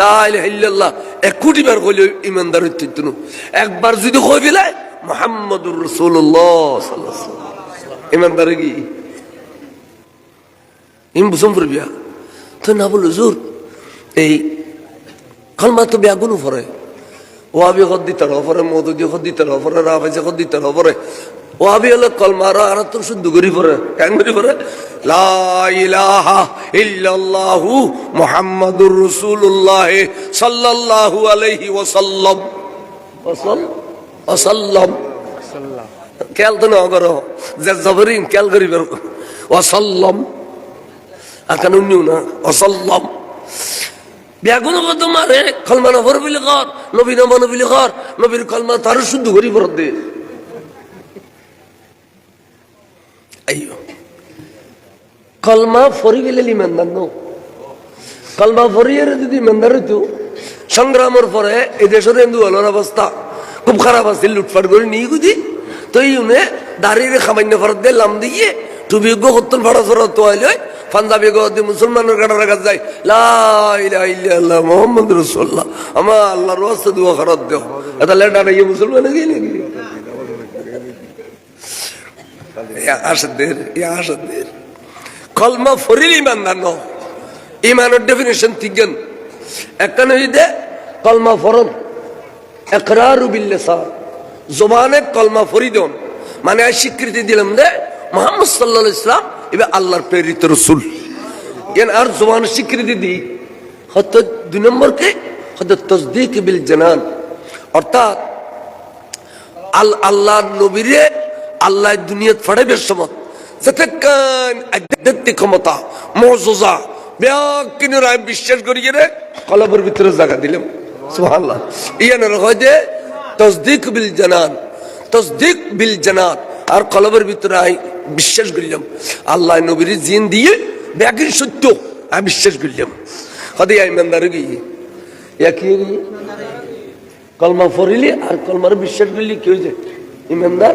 লাইল্লাহ এক কোটি বার কইলে, ইমানদার হইতে একবার যদি কই ফেলায় মোহাম্মদুর রসুল্লাহ ইমানদার কি? ইম বুঝম ফুরবিয়া তো না বলো জোর। এই কলমা তো ব্যাগুনো ফরে ওয়াবি খদ্দিতার হফরে মধুদি খদ্দিতার হফরে, রাফেজে খদ্দিতার হফরে। ওয়াবি হলে কলমা আর তো শুদ্ধ করি ফরে কেন লা ইলাহা ইল্লাল্লাহু মুহাম্মাদুর রাসূলুল্লাহ সাল্লাল্লাহু আলাইহি ওয়াসাল্লাম। ওয়াসাল ওয়াসাল্লাম। খেয়াল তো না করো, যে জবরিন খেয়াল করি বের। ওয়াসাল্লাম। আকান উন্নিও না, ওয়াসাল্লাম। বেগুন কত মারে, কলমা নফর বিলি কর নবী নমন বিলি কর নবীর কলমা তার শুদ্ধ করি ফরত দে আইয়ো কলমা ফরি গেলে ইমানদার নো কলমা ফরিয়ে যদি ইমানদার হইতো সংগ্রামের পরে দেশের হিন্দু হলোর অবস্থা খুব খারাপ আছে লুটপাট করে নিয়ে গুদি তো এই উনি দাঁড়িয়ে খামান্য ফরত দিয়ে লাম দিয়ে টুবি গো হত্তন ফড়া ফরত তো আইলে পাঞ্জাবি গো মুসলমানের কাটার কাছে যাই লাইল্লাহ মোহাম্মদ রসুল্লাহ আমার দুয়া খরচ দেও এটা লেটা নাই মুসলমান গেলে নাকি কলমা ফরিল ইমানদার ন ইমানের ডেফিনেশন তিনজন একটা নদীতে কলমা কলমা মানে স্বীকৃতি দিলাম দে, মোহাম্মদ ইসলাম এবার আল্লাহর প্রেরিত রসুল। এন আর জবান স্বীকৃতি দিই হয়তো দুই নম্বরকে, হয়তো তসদিক বিল জানান। অর্থাৎ, আল আল্লাহ নবীরে আল্লাহ দুনিয়াত ফাড়াইবার সময়। যাতে কান আধ্যাত্মিক ক্ষমতা মজা ব্যাকিনের আমি বিশ্বাস করি রে কলবের ভিতরে জায়গা দিলাম। সুবহানাল্লাহ। ইয়ানের হয় যে, তসদিক বিল জানান, তসদিক বিল জানান, আর কলবের ভিতরে আমি বিশ্বাস করিলাম। আল্লাহ নবীর জিন দিয়ে ব্যাগির সত্য আমি বিশ্বাস করিলাম। হদে ইমানদার গিয়ে একই কলমা ফরিলি আর কলমার বিশ্বাস করলে কি হয়ে যায় ইমানদার?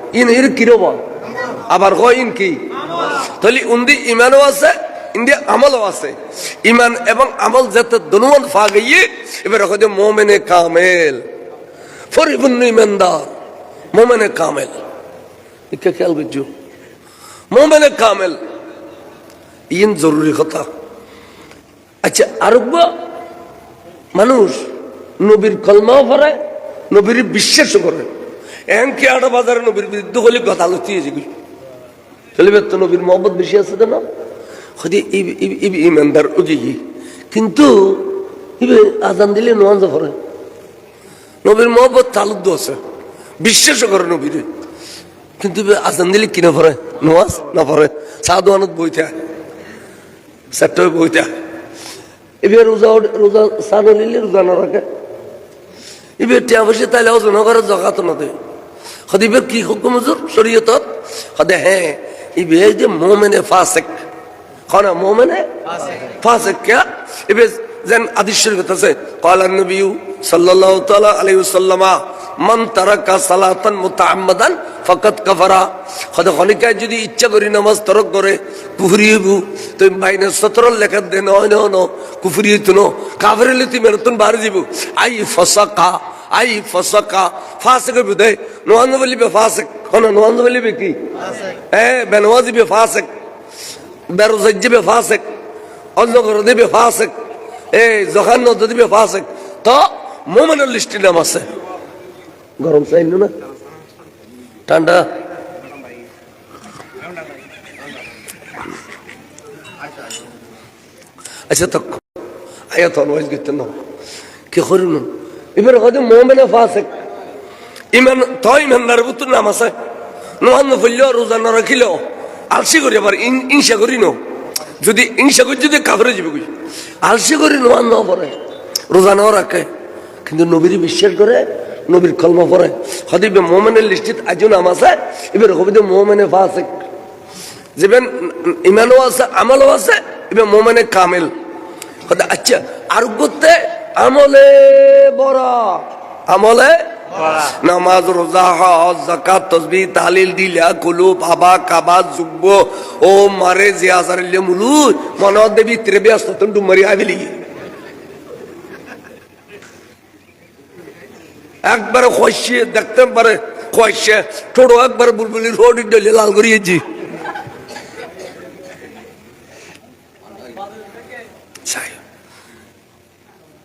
ইন এর কিরবা আবার হয় ইন কি তাহলে উন্দি ইমানও আছে ইন্দি আমলও আছে ইমান এবং আমল যাতে দনুয়ান ফা গিয়ে এবার হচ্ছে মোমেনে কামেল পরিপূর্ণ ইমানদার মোমেনে কামেল একে খেয়াল করছ মোমেনে কামেল ইন জরুরি কথা আচ্ছা আরব্য মানুষ নবীর কলমাও পড়ে নবীর বিশ্বাসও করে এমনকি আটা বাজারে নবীর বিরুদ্ধে হলে কথা আলোচি যেগুলি চলিবে তো নবীর মহব্বত বেশি আছে তো না? হয়তো ইমানদার ওকে কিন্তু ইবে আজান দিলে নোয়াজ পড়ে নবীর মহব্বত তালুদ্দ আছে বিশ্বাসও করে নবীর। কিন্তু আজান দিলে কিনা পড়ে? নোয়াজ না পড়ে? সাধু আনত বইতে চারটে বইতে এবার রোজা রোজা সান নিলে রোজা না রাখে। এবার টিয়া বসে তাইলে ওজন করে জগাত না দেয়। খদিবের কি হুকুম হুজুর? শরীয়ত হদে হ্যাঁ। ইবে যে মোমেনে ফাসেক। খনা মোমেনে? ফাসেক, কে? ইবে যেন আদিশ শরীফ আছে ক্বালা নবিয়্যু সাল্লাল্লাহু তাআলা আলাইহি ওয়াসাল্লামা মান তারাকা সালাতান মুতাআম্মাদান ফাকাত কাফারা। খদে, খনিকায় যদি ইচ্ছা করি নামাজ তরক করে কুফরিবু তুই মাইনে সতর লেখা দে ন ন, কুফরি তুনো কাফের লিতি মেরতন বাড়ি দিব। আই ফসাকা আই ফসাকা, ফাসেক বুদে নোয়ান বলিবে ফাসেক। কোন নোয়ান বলিবে কি? হ্যাঁ বেনওয়াজি বে ফাসেক। বেরোজাজ্জিবে ফাসেক। অন্য করে দিবে ফাসেক। এই যখন নদ দিবে ফাসেক। তো, মোমেনের লিস্টি নাম আছে। গরম চাইল না? ঠান্ডা? আচ্ছা তো আয়াত অলওয়াইজ গেতে না কি করিল এবার হয়তো মোমেনে ফাসেক ইমান তো ইমানদার বুতুর নাম আছে নোহান ফুললেও রোজা না রাখিলেও আলসি করি আবার ইনসা করি ন যদি ইনসা করি যদি কাভরে যাবে কই আলসি করি নোয়ান নেওয়া পরে রোজা নেওয়া রাখে কিন্তু নবীর বিশ্বাস করে নবীর কলমা পরে হদিবে মোমেনের লিস্টিত আজও নাম আছে এবার হবিদে মোমেনে ফাসেক যেবেন ইমানও আছে আমলও আছে এবার মোমেনে কামেল হতে আচ্ছা আর করতে আমলে বড় আমলে নামাজ, রোজা, হজ জাকাত তসবি তালিল দিলা কুলুব, আবা কাবা জুব্ব ও মারে জিয়াজারিলে মুলু মন দেবী ত্রেবে আসতন ডুমারি আবিলি একবারে খসিয়ে, দেখতে পারে খসিয়ে ছোট একবারে বুলবুলি, রোড লাল করিয়েছি।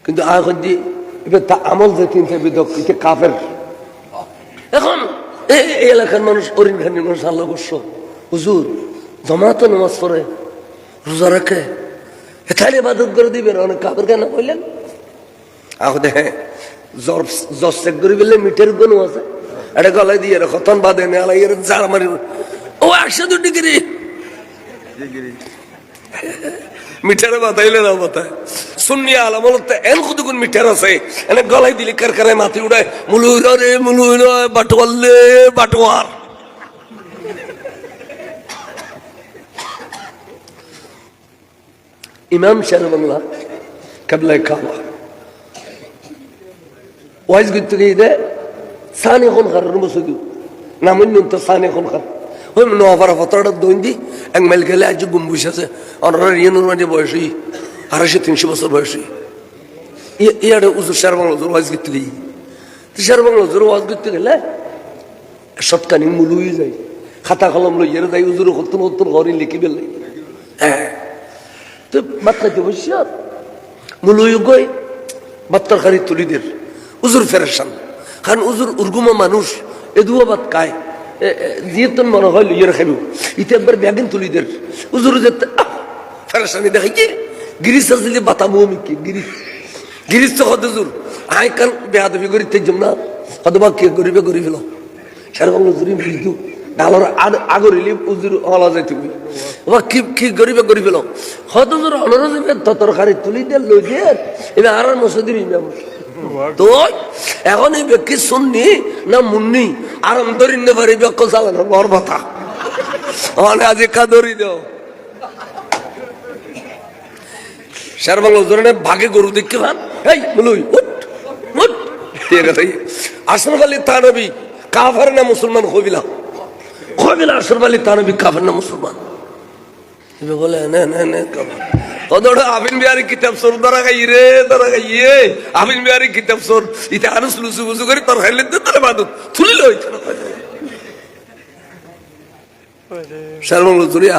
কিন্তু যে এবার তা আমল যে কিনতে বিদক এটা এখন এই এলাকার মানুষ অরিন খানির মানুষ আল্লাহ করছ হুজুর, জমাতো নামাজ পড়ে, রোজা রাখে। এখানে ইবাদত করে দিবেন, অনেক কাপের কেন বললেন আহ দেখে জ্বর জ্বর চেক করে বললে মিঠের গুণ আছে। এটা গলায় দিয়ে রে খতন বাদে নেলা এর জার মারি। ও একশো দু ডিগ্রি। মিঠারে বাতাইলে না বাতায় শুনি আলামত এন কতগুণ মিঠার আছে এনে গলাই দিলি কার কারে মাথি উড়ায় মুলুই রে মুলুই রে বাটোয়ার লে বাটোয়ার ইমাম শের বাংলা কাবলায় খাওয়া ওয়াইজ করতে গিয়ে দে সানি এখন খার বসে নামুন তো সানি এখন খার এক মাইল গেলে আজ গুম্বুস আছে অনারা রিয়ানুর মাঝে বয়সী আড়াইশো তিনশো বছর বয়সী ইয়ারে উজুর শের বাংলা উজুর ওয়াজ করতে গিয়ে শের বাংলা উজুর ওয়াজ করতে গেলে সৎকানি মুলুই যায় খাতা কলম লই এর যাই উজুর হতুন হতুন ঘরে লিখি বেলে হ্যাঁ তো ভাত খাইতে বসছি আর মুলুই গই বাত্তার খারি তুলিদের উজুর ফেরেশান কারণ উজুর উর্গুমা মানুষ এদুয়া বাত খায় জিয়তন মনে হয় লইয়ের খাইব ইতে একবার ব্যাগিন তুলিদের উজুর যে ফেরেশানি দেখে কি? গিরিশ আসলে বাতাবো আমি কি গিরিশ। গিরিশ তো কত জোর আই কান বেহাদবি করি তেজম না। কত বা কে গরিবে গরিব লো সেরকম উজুরি মৃত্যু ডালর আগরিলি উজুর হলা যাই তুমি ওবা কি কি গরিবে গরিব লো কত জোর অনর যাবে তরকারি তুলি দিয়ে লই দিয়ে এবার আর মসজিদের ইমাম। এখন এই ব্যক্তি শুননি না মুন্নি? আরাম ধরি নে পারি বেক্ক চালানো বর কথা। ধরি দেও। শের ভাগে গরু দেখতে পান? এই উঠ উঠ। না মুসলমান আশরফ আলী তানবী, কাফার না মুসলমান? বলে, না না না কদড় আবিন বিহারি কিতাব সর ধরা গাই রে ধরা গাই ইয়ে আবিন বিহারি কিতাব সর ইতে আরও লুসু বুসু করে তোর খাইলে দে তোর বাদত থুলি লই শর্মং লুজুরিয়া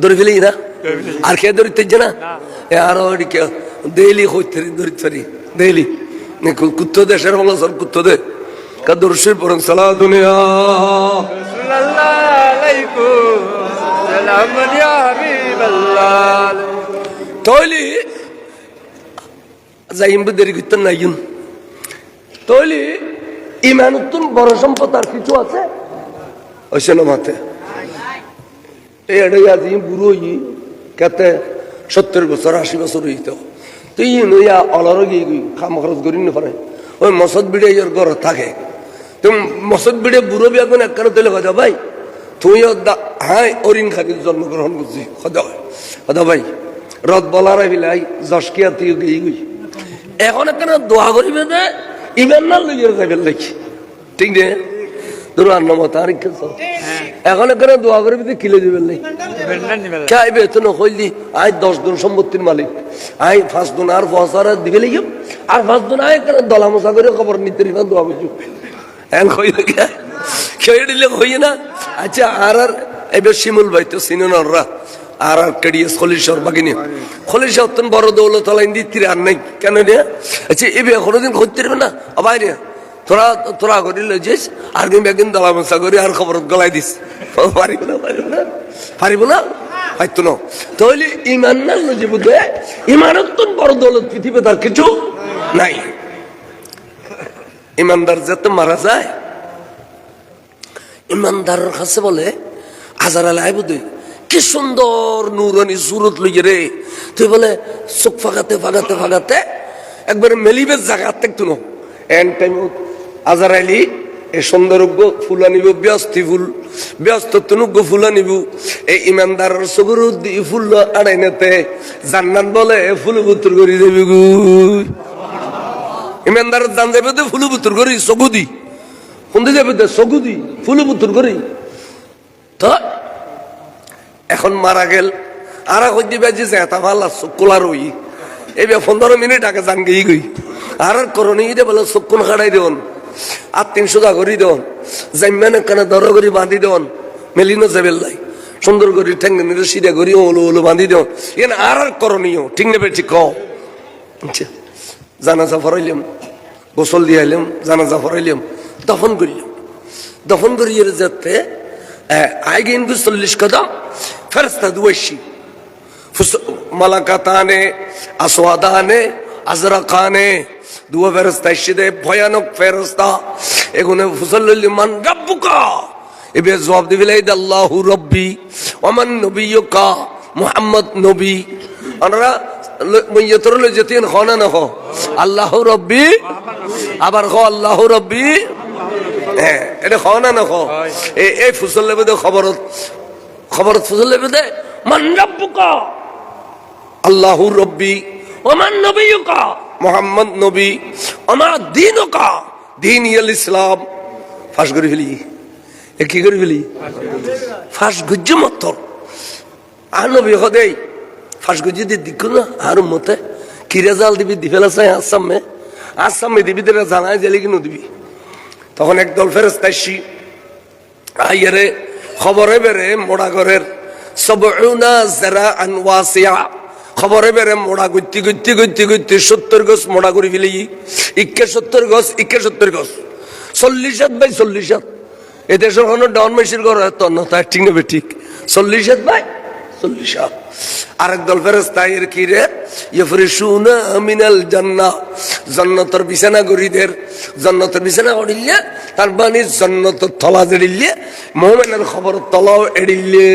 ধরে ফেলি না আর কে ধরিতে না এ আরও কে দেইলি হইতে ধরিতে পারি দেইলি কুত্তো দে শর্মং সর কুত্তো দে কাদর শির পরন সালা দুনিয়া তৈলি দেরি ইমানুত্তুন বড় সম্পদ আর কিছু আছে ওইসে মাতে এই এটাই আজ বুড়ো ই কেতে সত্তর বছর আশি বছর হইত তো ই নইয়া অলর গিয়ে খাম খরচ করি না পারে ওই মসদ বিড়ে ইয়ের ঘর থাকে তো মসদ বিড়ে বুড়ো বিয়া কোন একখানে তুলে কথা ভাই তুই হ্যাঁ অরিন খাকে জন্মগ্রহণ করছি কথা কথা ভাই রদ বলার বিলাই জসকিয়া তুই এখন একখানে দোয়া করিবে যে, ইমান না লইয়ের যাবেন দেখি ঠিক নে? আর এখন এখানে দোয়া কিলে দিবেন হইলি আই দশ দিন সম্পত্তির মালিক। আই পাঁচ দিন আর ফসার দিবে আর পাঁচ দিন আই কেন দলা মশা করে খবর নিতে রিফা দোয়া করছি এখন কই খেয়ে দিলে হই না? আচ্ছা আর আর, এবার শিমুল ভাই তো সিনেনররা আর আর কেডিএস খলিশর বাগিনী। খলিশর অত্যন্ত বড় দৌলত লাইন দিতে আর নাই। কেন রে? আচ্ছা এবার কোনোদিন করতে পারবে না? আবার তোরা তোরা করি লইছিস আর কিন্তু একদিন দলা মশা করি আর খবর গলাই দিস। পারিব না পারিব না। পারিব না? হয়তো না। তাহলে ইমান না লজি বুঝে ইমানত বড় দৌলত পৃথিবী তার কিছু নাই। ইমানদার যাতে মারা যায়, ইমানদারের কাছে বলে হাজার আলাই বুধ কি সুন্দর নুরনি সুরত লইয়ে রে। তুই বলে, চোখ ফাগাতে ফাগাতে ফাগাতে একবারে মেলিবে জায়গা থাকতো না। এন টাইম আজার আইলি, এ সুন্দর ফুল আনিব ব্যস্ত ফুল, ব্যস্ত তনুগ্য ফুল আনিব এই ইমানদারের সবুর দি ফুল আড়াই নেতে, জান্নাত বলে ফুল বুতুর করি দেবি গু। ইমানদারের জান যাবে তো ফুল বুতুর করি, সগুদি। কোনদিন যাবে তো সগুদি, ফুল বুতুর করি। তো এখন মারা গেল। আর হই দিবে যে এটা ভালো কোলার হই এই পনেরো মিনিট আগে জান গেই। গই আর করণী দে বলে চক্ষুন খাড়াই দেন আর তিনশো গা করি দেন জাইমান কানে দর করি বাঁধি দেন মেলিনো যাবেল লাই সুন্দর করি ঠেঙ্গ নিলে সিধা করি ওলো ওলো বাঁধি দেন এন আর আর করণীয়, ঠিক নেবে, ঠিক আচ্ছা জানাজা ফরাইলাম, গোসল দিয়াইলাম, জানাজা ফরাইলাম, দফন করলাম। দফন করিয়ে যেতে আগে ইনকু চল্লিশ কদম ফেরস্তা দুয়াইশি মালাকাতানে আসওয়াদানে আজরাকানে দুয়া ফেরস্তা এসে ভয়ানক ফেরস্তা এগুলো ফুসল্লি মান রাব্বুকা এবে জবাব দিবে লাইদ আল্লাহু রব্বি ওমান নবিয়ুকা মুহাম্মদ নবী আমরা মইয়তর লো যেতেন হনা না হ আল্লাহ রব্বি আবার হ আল্লাহ রব্বি হ্যাঁ এটা খাওয়া না খাও এই এই ফুসল লেবে খবরত খবরত ফুসল লেবে দে মান রাব্বুকা? আল্লাহু রব্বি, ওমান নবিয়ুকা? মোহাম্মদ নবী আমার দিনকা? দিন ইয়াল ইসলাম। ফাঁস করে ফেলি। এ কি করে ফেলি? ফাঁস গুজ্জ মতর আর নবী হদেই ফাঁস গুজ্জি দি দিক না আর মতে। কি রেজাল দিবি? দি ফেলাছে আসামে। আসামে দিবি তোরা জানাই জেলে কিনো দিবি। তখন একদল ফেরস্তাইসি আইয়ারে খবরে বেরে মোড়াগরের সবউনা যারা আনওয়াসিয়া খবরে বেড়ে মোড়া গুত্তি গুত্তি গুত্তি গুত্তি সত্তর গছ মোড়া করে ফেলি। ইকে সত্তর গছ ইকে সত্তর গছ চল্লিশ হাত চল্লিশ হাত কোনো ডন মেশির ঘর তন্ন, তাই ঠিক নেবে ঠিক। চল্লিশ হাত বাই চল্লিশ আরেক দল ফেরস্তা এর কি রে? ইফরিসুনা মিনাল জান্নাহ জান্নাতের বিছানা গরিদের জান্নাতের বিছানা গড়িলে তার মানে জান্নাতের তলা জেড়িলে মোমেনের খবর তলাও এড়িলে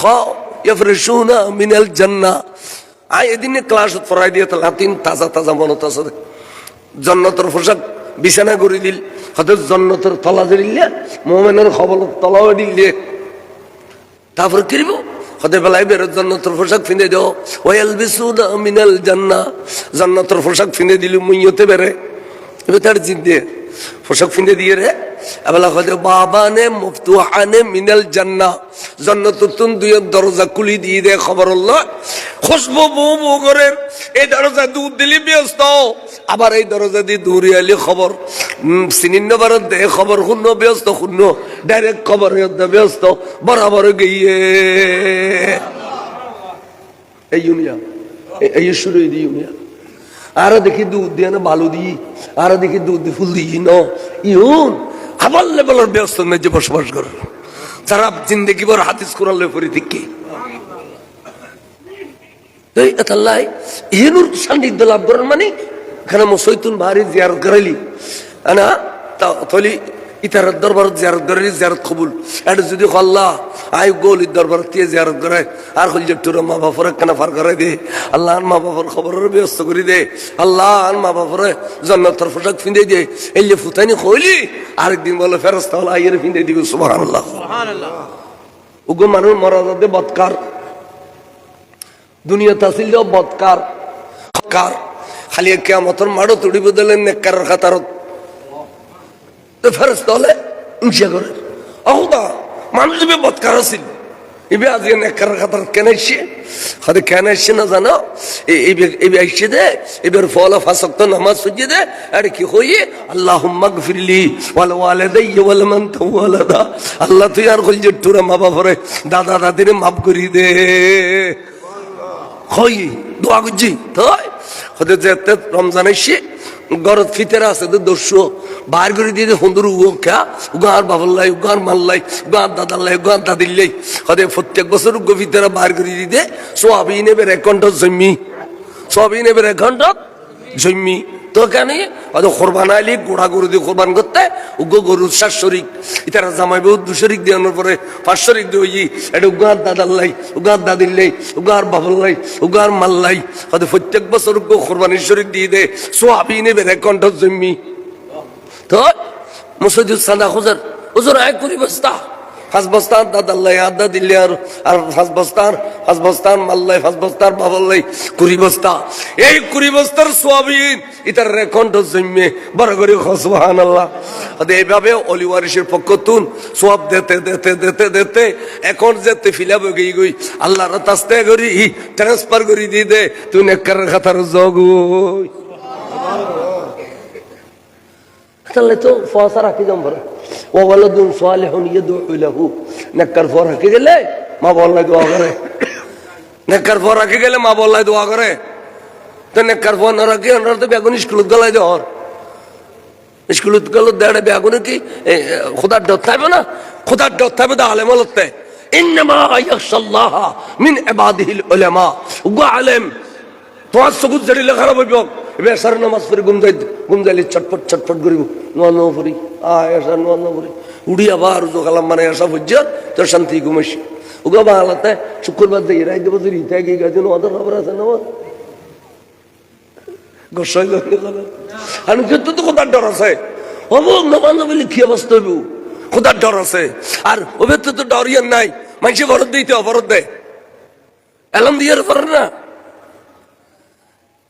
হ ইফরিসুনা মিনাল জান্নাহ আই এদিনে ক্লাস পড়াই দিয়ে লাতিন তাজা তাজা মনত আছে জন্নতর পোশাক বিছানা করে দিল, হয়তো জন্নতর তলা জেড়িলে মোমেনের খবর তলাও এড়িলে তারপরে কিরব হতে বেলায় বেরো জান্নাতের পোশাক ফিনে দেও। ওয়াল বিসুনা মিনাল জান্না। জান্নাতের পোশাক ফিনে দিলি মুইয়তে বেরে এবার তার জিন্দে পোশাক ফিনে দিয়ে রে। এবেলা হতে বাবানে মুফতুহানে মিনাল জান্না। জান্নাত তুন দুই দরজা খুলি দিয়ে দে খবর হলো খুশবু বউ বউ করে এই দরজা দুধ দিলি ব্যস্ত। আবার এই দরজা দিয়ে আলি খবর। সিনিন্ন বারত দে, খবর শূন্য ব্যস্ত শূন্য ডাইরেক্ট খবর ব্যস্ত, বরাবর গিয়ে এই ইউনিয়া এই শুরু দি ইউনিয়া আরও দেখি দুধ দিয়ে না বালু দিই আরও দেখি দুধ ফুল দিই ন। ইউন আবার লেভেলের ব্যস্ত মেজে বসবাস করে। যারা জিন্দগি বড় হাতিস করালে পরি এই এতাল্লাই ইহেনুর সান্নিধ্য লাভ করার মানে এখানে মসৈতুন ভারী জিয়ারত করাইলি। না তলি ইতার দরবার জিয়ারত করাইলি জিয়ারত কবুল এটা যদি আল্লাহ আই গোল দরবার দিয়ে জিয়ারত করায় আর হল যে তোর মা বাপরে কেনা ফার করাই দে আল্লাহ মা বাবার খবরের ব্যস্ত করে দে আল্লাহ মা বাপরে জন্নতর পোশাক ফিন্দে দে এই যে ফুতানি হইলি আরেকদিন বলে ফেরস্তা হল আইয়ের ফিন্দে দিবি সুবাহ আল্লাহ উগো মানুষ মরা যাতে বৎকার দুনিয়া তাসিল বৎকার কার খালি কেমতর মাড়ো তুড়ি বদলেন নেককার খাতারত তো ফেরস তাহলে ইংসা করে। অহুদা, মানুষ এবে আজকে নেককার খাতার কেন এসছে হয়তো কেন এসছে না জানো? এসছে দে, এবার ফল ফাঁসক্ত নামাজ সুজিয়ে দে, আর কি হইয়ে? আল্লাহ ফিরলি ওয়ালা ওয়ালে দে ওয়ালা মান ওয়ালাদা আল্লাহ তুই আর কল টুরা মা বাপরে, দাদা দাদিরে মাফ করি দে। হই দোয়া করছি। তাই হতে যেতে রমজান এসে গরত ফিতের আছে, তো দস্যু। বাইর করে দিয়ে সুন্দর উগা উগার বাবল্লাই উগার মাল্লাই উগার দাদাল্লাই উগার দাদিল্লাই হতে প্রত্যেক বছর উগ্র ফিতেরা বাইর করে দিয়ে সোয়াবিন এবার এক ঘণ্টা জমি। সোয়াবিন এবার এক ঘণ্টা জমি। তো কেন হয়তো কোরবান আইলি গোড়া গরু দিয়ে কোরবান করতে, উগ্র গরু সাত শরিক। ইতারা জামাই বহু দু শরিক দেওয়ানোর পরে পাঁচ শরিক দিয়ে এটা উগার দাদার লাই উগার দাদির লাই উগার বাবার লাই উগার মাল্লাই হয়তো প্রত্যেক বছর উগ্র কোরবানির শরিক দিয়ে দে সোয়াবি নেবে রে কণ্ঠ জম্মি তো, মুসজিদ সাদা খুঁজার হুজুর এক করি বস্তা। বস্তার দাদাল্লাই আদা দিল্লি আর আর ফাঁস বস্তার মাল্লাই বস্তার বাবাল্লাই কুড়ি বস্তা এই কুড়ি বস্তার সোয়াবিন ইতার রেকন্ড জন্মে, বড় করে খসবাহান আল্লাহ এইভাবে অলিওয়ারিসের পক্ষ তুন, সোয়াব দেতে দেতে দেতে দেতে, এখন যেতে ফিলাবে গই গই আল্লাহর তাস্তে করি ট্রান্সফার করি দিয়ে দে, তুই নেকর খাতার জগুই তাহলে তো ফসা রাখি যাম ভরা। ও বলো দুন সোয়ালে হন ইয়ে দু ইলাহু নেকর ফর রাখি গেলে মা বললাই দোয়া করে। নেকর ফর রাখি গেলে মা বললাই দোয়া করে। তো নেকর ফর না রাখি, আমরা তো বেগুন স্কুলত গলাই দেওয়ার স্কুলত গেল দেড়ে বেগুন কি খোদার ডর থাকবে না? খোদার ডর থাকবে তো আলেম হলতে ইন্নামা ইয়াখশাল্লাহ মিন ইবাদিহিল উলামা। উগো আলেম তোমার চকুত জারিলে খারাপ হইব, এবার সার নামাজ পড়ি, ঘুম যাই ঘুম যাইলে চটপট চটপট করিব নোয়া নোয়া পড়ি। আয় এসা নোয়া নোয়া পড়ি। উড়ি আবার উজো কালাম মানে এসা বুঝছর তোর শান্তি ঘুমাইছি। উগা বাংলাতে শুক্রবার দিয়ে রাই দেবো তুই রিতে গিয়ে গেছে নোয়াদের খবর আছে না গোসাই আমি কিন্তু তো কোথার ডর আছে। অমুক নবান্ন বলে কি অবস্থা হইব। কোথার ডর আছে। আর ওদের তো তো ডর ইয়ার নাই। মানুষে বরদ দিতে অবরোধ দেয় এলাম দিয়ে পারে না।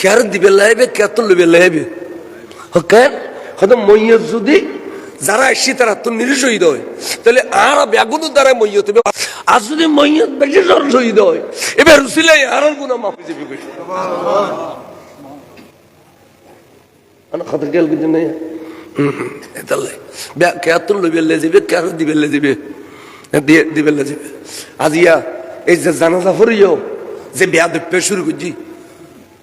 কেয়ার দিবে লাইবে কেয়ার তো লইবে লাইবে কেন হয়তো মইয়ত যদি যারা আসছি তারা তো নিরু শহীদ হয়। তাহলে আর ব্যাগুনো দ্বারা মইয়ত হবে। আর যদি মইয়ত বেশি জ্বর শহীদ হয়, এবার রুসিলাই আর গুণা মাফি যাবে খাতার গেল কিছু নেই। এতালে কেয়ার তো লইবে লে যাবে কেয়ার দিবে লে যাবে দিয়ে দিবে লে যাবে। আজিয়া, এই যে জানাজা ফরিও, যে বেয়া দেখতে শুরু করছি।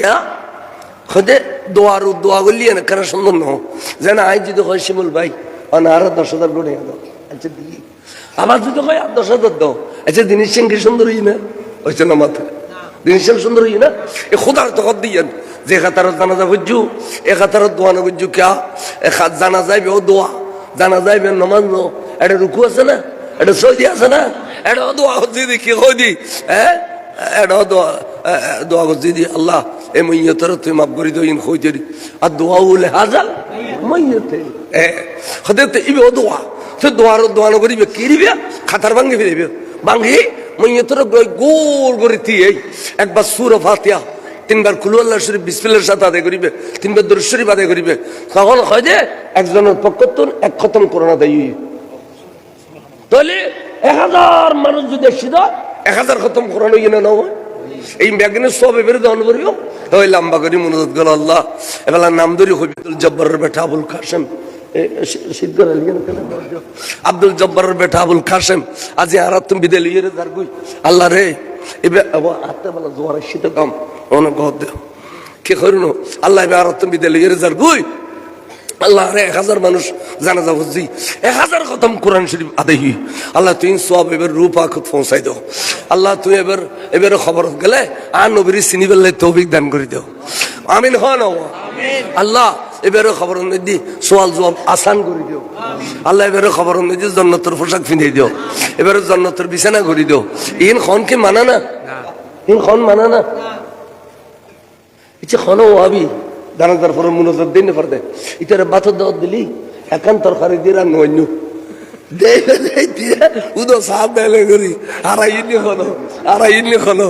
क्या খুদে দোয়ার দোয়া করলি না কেন সুন্দর ন? যেন আই যদি হয় শিমুল ভাই আর দশ হাজার দাও আচ্ছা দিলি। আবার যদি হয় আর দশ হাজার দাও। আচ্ছা দিনের সঙ্গে সুন্দর হই না? হয়েছে না মাথা। দিনের সঙ্গে সুন্দর হই না? এ খোদার তো দিয়েন। যে খাতারত জানা যা বুঝছু এ খাতারত দোয়া না বুঝছু ক্যা এ খাত জানা যাইবে ও দোয়া। জানা যাইবে নমাজ নো এটা রুকু আছে না? এটা সৌদি আছে না? এটা দোয়া হচ্ছে দেখি দি? হ্যাঁ? এটা দোয়া দোয়া করছি দি, আল্লাহ। এ মইয়তর তুই মাফ করি দিন দিরি আর দোয়া উলে হাজাল মইয়তে। এ, হতে ইবে দোয়া। তো দোয়ার দোয়া ন করিবে কি দিবে? খাতার ভাঙ্গি ফিরিবে ভাঙ্গি মইয়তর গোল করে দিয়ে একবার সুর ফাতিয়া তিনবার কুলু আল্লাহ শরীফ বিসমিল্লার সাথে আদায় করিবে, তিনবার দরুদ শরীফ আদায় করিবে। তখন হয় যে, একজনের পক্ষতুন এক খতম করোনা দেয়। তাহলে এক হাজার মানুষ যদি সিদ্ধ এক হাজার খতম করানো ইয়ে না হয়। এই ব্যাগনে সব এবারে দহন করিও ওই লম্বা করি মনোরত গেল আল্লাহ। এবেলা নাম ধরি হবিবুল জব্বরের বেটা আবুল কাসেম আব্দুল জব্বরের বেটা আবুল কাসেম আজি আর তুমি বিদে লিয়ে রে দার আল্লাহ রে এবার হাতে বেলা জোয়ার শীত কাম অনেক কে করুন? আল্লাহ এবার আর তুমি বিদে লিয়ে রে যার গুই আল্লাহ এক হাজার মানুষ জানা যাব জি এক হাজার খতম কোরআন শরীফ আদাহি। আল্লাহ, তুই সব এবার রূপা পৌঁছাই দাও। আল্লাহ, তুই এবার এবার খবর গেলে আর নবীর চিনি পেলে তৌফিক দান করে দাও। আমিন হন আল্লাহ, এবারে খবর দি সোয়াল জবাব আসান করে দিও। আল্লাহ, এবারে খবর দি জন্নতর পোশাক পিঁধে দিও। এবারে জন্নতর বিছানা করে দিও। ইন খন কি মানা না? ইন খন মানা না? ইচ্ছে খন ওয়াবি জানাজার পরে মনোজার দিন পর দে ইতারে বাতর দাওয়াত দিলি একান তরকারি দিয়ে রান্না অন্য উদো সাপ দেলে করি আর ইনি হলো আর ইনি হলো।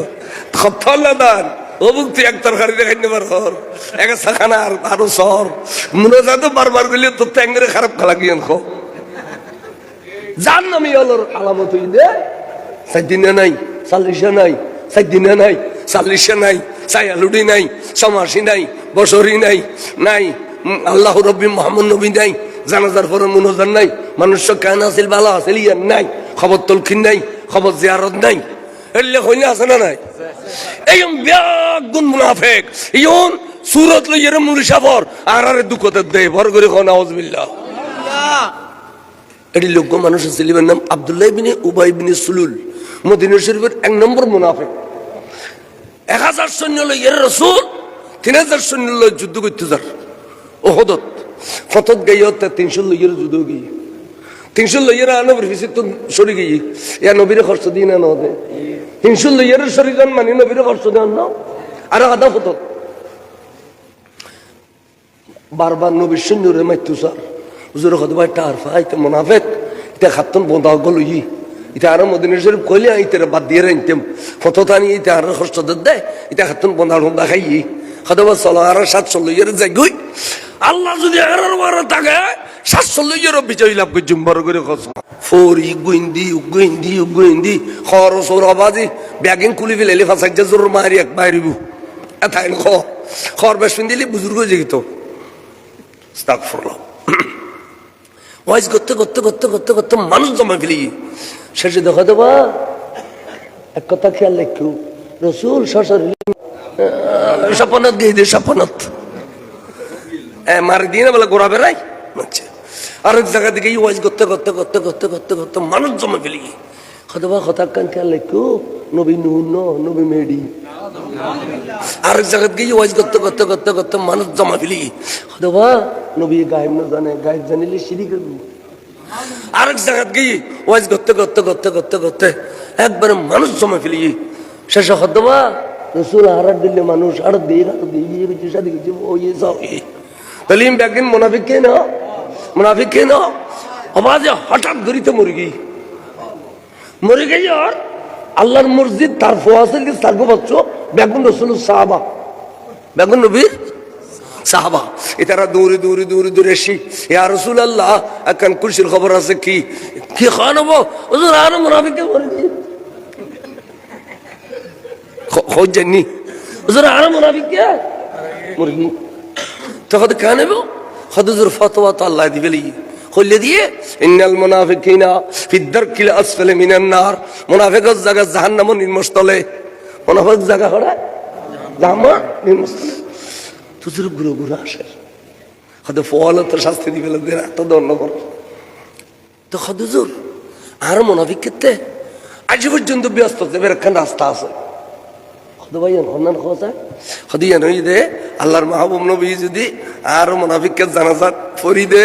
খপ্তল না দান, ও মুক্তি এক তরকারি দেখাই নেবার হর এক সাখানা আর আরও শহর। মনোজা তো বারবার দিলে তো ট্যাঙ্গরে খারাপ খালা গিয়ে খো জান নামি আলোর আলামত হই দে সাইদিনে নাই চাল্লিশে নাই। সাইদিনে নাই চাল্লিশে নাই সাইয়ালুডি নাই সমাসি নাই বছরই নাই নাই আল্লাহ রব্বি মোহাম্মদ নবী নাই জানাজার পরে মনোজার নাই মানুষ কেন আছিল ভালো আছিল ইয়ার নাই খবর তলখিন নাই খবর জিয়ারত নাই এলে হইলে আছে না নাই? এই ব্যাগুন মুনাফেক ইয়ন সুরত লইয়ের মুরিসাফর আর আরে দুঃখতে দে ভর করে খন আউজবিল্লাহ এটি লোক মানুষ ছিলেন নাম আবদুল্লাহ বিনে উবাই বিনে সুলুল। মদিনা শরীফের এক নম্বর মুনাফেক। এক হাজার সৈন্য লই এর রসুল, তিন হাজার সৈন্য লই যুদ্ধ করতে যার। ও হদত ফতত গাই হতে তিনশো যুদ্ধ গিয়ে। তিনশো লইয়ের আনবর ফিসি তো সরি গিয়ে। ইয়া নবীরে খরচ দিই না নদে। তিনশো লইয়ের সরি যান মানে নবীরে খরচ দেন না। আর আধা ফতত বারবার নবীর সৈন্যরে মাইতু স্যার। হুজুর হতে টার ফাইতে মোনাফেক এটা খাতন বন্ধা গল ই এটা আরও মদিনের শরীফ কইলে আইতে বাদ দিয়ে রাইতাম ফত টানি এটা আরও কষ্ট দে এটা খাতন বন্ধা বন্ধা খাই। হতে বা চলো আর সাত চল্লিশ যাই গই। আল্লাহ যদি আর বারো থাকে সাত চল্লিশ বিজয় লাভ করছি বড় করে খস ফরি, গুইন্দি গুইন্দি গুইন্দি খর সৌর আবাজি ব্যাগিং কুলি ফেলে ফাঁসাই যে জোর মারি এক বাইরিব এথাই খ। খর বেশ দিলি বুজুর্গ যেত আস্তাগফিরুল্লাহ ওয়াইজ করতে করতে করতে করতে করতে মানুষ জমা ফেলি শেষে দেখা দেবা, এক কথা খেয়াল রাখো, রসুল শ্বশুর সপনত দিয়ে দিয়ে সপনত মারি দিয়ে না বলে গোড়া বেড়াই আচ্ছা আরেক জায়গা থেকে ওয়াইজ করতে করতে করতে করতে করতে করতে মানুষ জমা ফেলি হতবা খেয়াল রাখো নবী নুন নবী মেডি আরেক জায়গা গিয়ে ওয়াজ করতে করতে করতে করতে মানুষ জমা ফেলি হতবা নবী গায়েব না জানে, গায়েব জানিলে সিঁড়ি করবি। আরেক জায়গা গিয়ে ওয়াজ করতে করতে করতে করতে করতে একবারে মানুষ জমা ফেলি শেষে হতবা রসুল হারার দিলে মানুষ, আর দিয়ে আর দিয়ে কিছু সাথে কিছু ও সব ইয়ে। তাহলে ব্যাগিন মোনাফিক কে মোনাফিক কে না? হঠাৎ গরিতে মুরগি। মরে গেছে আর আল্লাহর মসজিদ, তার ফোয়াসের কি তার পাচ্ছ? বেগুন রসুল সাহাবা। বেগুন নবীর সাহাবা। এটারা দৌড়ে দৌড়ে দৌড়ে দৌড়ে এসি। রসুল আল্লাহ এখন খুশির খবর আছে কি? কি খাওয়া নেব? ওদের আর মরে গিয়ে খোঁজ জানি। ওদের আর মোনাফিককে? মুরগি তখন কেন নেব? হদুজুর ফতোয়া তো আল্লাহ দিবে লিয়ে খুললে দিয়ে, ইন্নাল মুনাফিকিনা ফিদ্দারকিল আসফালে মিনান নার। মুনাফিকের জায়গা জাহান্নাম নির্মস্তলে মুনাফিক জায়গা হড়া জাহান্নাম নির্মস্তলে তুজুর গুরু গুরু আসে। হয়তো ফল শাস্তি দিবে লোকদের, এত দণ্ড কর। তো হদুজুর, আর মুনাফিক ক্ষেত্রে আজ পর্যন্ত ব্যস্ত দেবের একখান রাস্তা আছে। আল্লাহর মাহবুব নবী যদি আর মুনাফিককে জানাজাত ফরি দে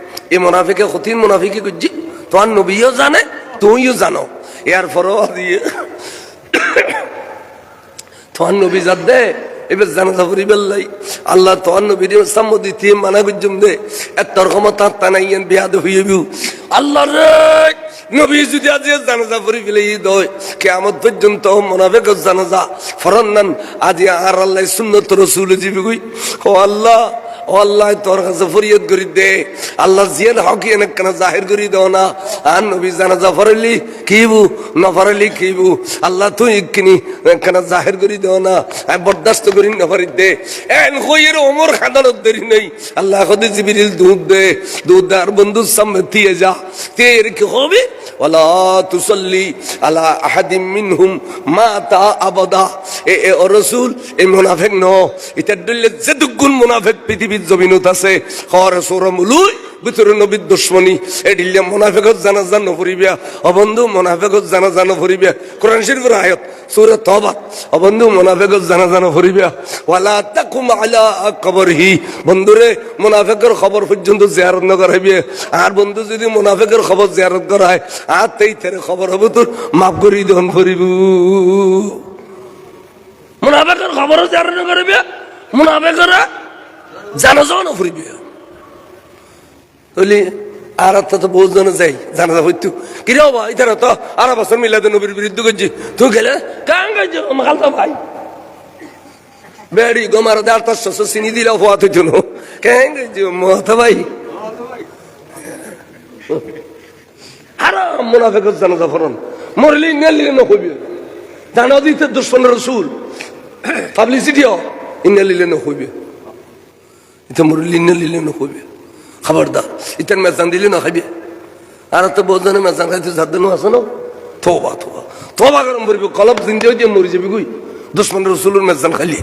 এই মোনাফিকে কঠিন মোনাফিকে করছি তোমার নবীও জানে, তুমিও জানো। এর পরও দিয়ে। তোমার নবী যার দে, এবার জানাজা করি বেল্লাই। আল্লাহ তোমার নবীর সাম্মদি দিয়ে মানা করছুম দে। এত রকম তার তানাইয়েন বিয়াদ হইয়ে বিউ। আল্লাহ রে, নবী যদি আজ জানাজা করি ফেলে ঈদ হয় কেমন পর্যন্ত মোনাফেক জানাজা ফরন্নান আজ আর আল্লাহ সুন্নত রসুল জিবি ও আল্লাহ ও আল্লাহ, তোর কাছে ফরিয়াদ করি দে। আল্লাহ জিয়ান হকি এনেক কেন জাহির করি দাও না। আর নবী জানাজা ফরাইলি কিবু না ফরাইলি কিবু আল্লাহ তুই কিনি কেন জাহির করি দাও না আর বরদাস্ত করি না দে। এন হইয়ের ওমর খাদানত দেরি নেই, আল্লাহ খদে জিবিরিল দুধ দে। দুধ দে আর বন্ধুর সামনে দিয়ে যা, তের কি হবে? ওলা তুসল্লি আলা আহাদিম মিনহুম মাতা আবদা। এ এ, ও রসুল, এ মুনাফেক ন এটা ডুললে যে দুগুণ মুনাফেক পৃথিবী পৃথিবীর জমিনত আছে। হর সৌরমুলুই ভিতরে নবীর দুশ্মনী এডিলে মোনাফেকত জানা জান নফরিবিয়া। অবন্ধু মোনাফেকত জানা জান ফরিবিয়া কোরআন শরীফের আয়াত, সূরা তওবা অবন্ধু মোনাফেকত জানা জান ফরিবিয়া ওয়ালা তাকুম আলা কবরহি। বন্ধুরে, মোনাফেকের খবর পর্যন্ত জিয়ারত ন করাইবে আর বন্ধু, যদি মোনাফেকের খবর জিয়ারত করা হয়, আর তেই তেরে খবর হবে তোর, মাফ করি দহন করিব মোনাফেকের খবরও জিয়ারত ন করিবে মোনাফেকের জানা যাও না তাহলে আর তো বহু জন যাই জানা যা হইতু কিরে বাবা, ইধার তো, আর বছর মিলাতে নবীর বিরুদ্ধে করছি তুই গেলে কান মাখাল তো ভাই? বেড়ি গোমার দাঁড় চিনি দিলে হওয়া তো জন্য কেন গেছি মতো ভাই? আর মুনাফেক জানা যা ফরন। মরলি নেলি নকবি জানা দিতে দুশ্মন রসুল। পাবলিসিটিও ইনালিলে নকবি এটা মরলি নেলিলে নকবি খবরদার ইতেন মেজান দিলে না খাইবে? আর তো বহুত জনে মেজান খাইতে যার দিনও আছে না? থোবা থোবা। থোবা গরম করবি, কলব জিন্দে দিয়ে মরি যাবি গুই দুশ্মন রসুলের মেজান খালি